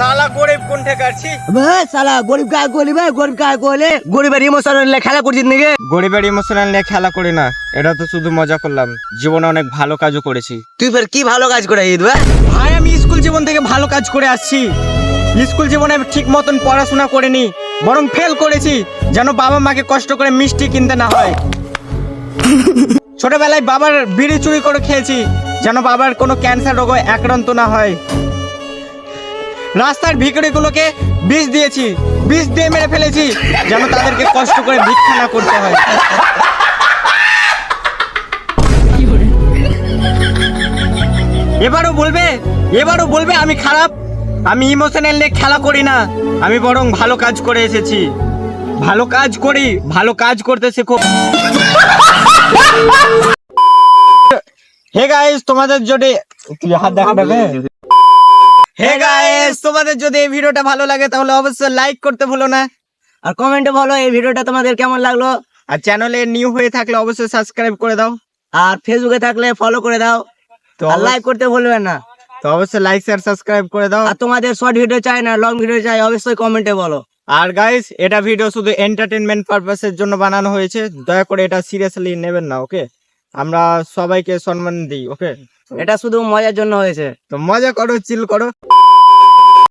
সালা গরিব কোন ঠেকাচ্ছি বে সালা গরিব গরিবের ইমোশন খেলা করছিস নাকি? গরিবের ইমোশনাল নিয়ে খেলা করি না এটা তো শুধু মজা করলাম। জীবনে অনেক ভালো কাজও করেছি। তুই ফের কি ভালো কাজ করে ঈদ ভাই আমি স্কুল জীবন থেকে ভালো কাজ করে আসছি। স্কুল জীবনে আমি ঠিক মতন পড়াশোনা করিনি বরং ফেল করেছি যেন বাবা মাকে কষ্ট করে মিষ্টি কিনতে না হয়। ছোটবেলায় বাবার বিড়ি চুরি করে খেয়েছি যেন বাবার কোনো ক্যান্সার রোগে আক্রান্ত না হয়। রাস্তার ভিখারিগুলোকে বিষ দিয়েছি, বিষ দিয়ে মেরে ফেলেছি, যেন তাদেরকে কষ্ট করে ভিক্ষা না করতে হয়। এবারও বলবে এবারও বলবে আমি খারাপ, আমি ইমোশনাল নিয়ে খেলা করি না, আমি বরং ভালো কাজ করে এসেছি। ভালো কাজ করি, ভালো কাজ করতে শেখো। হে গাইস তোমাদের তুই হাত দেখা দেবে হে গাইস তোমাদের যদি এই ভিডিওটা ভালো লাগে তাহলে অবশ্যই লাইক করতে ভুলো না। আর কমেন্টে বলো এই ভিডিওটা তোমাদের কেমন লাগল। আর চ্যানেলে নিউ হয়ে থাকলে অবশ্যই সাবস্ক্রাইব করে দাও। আর ফেসবুকে থাকলে ফলো করে দাও। তো আর লাইক করতে ভুলবেন না। তো অবশ্যই লাইক শেয়ার সাবস্ক্রাইব করে দাও। আর তোমাদের শর্ট ভিডিও চাই না লং ভিডিও চাই অবশ্যই কমেন্টে বলো। আর গাইস এটা ভিডিও শুধু এন্টারটেনমেন্ট পারপাসের জন্য বানানো হয়েছে। দয়া করে এটা সিরিয়াসলি নেবেন না ওকে আমরা সবাইকে সম্মান দিই ওকে এটা শুধু মজার জন্য হয়েছে। তো মজা করো চিল করো।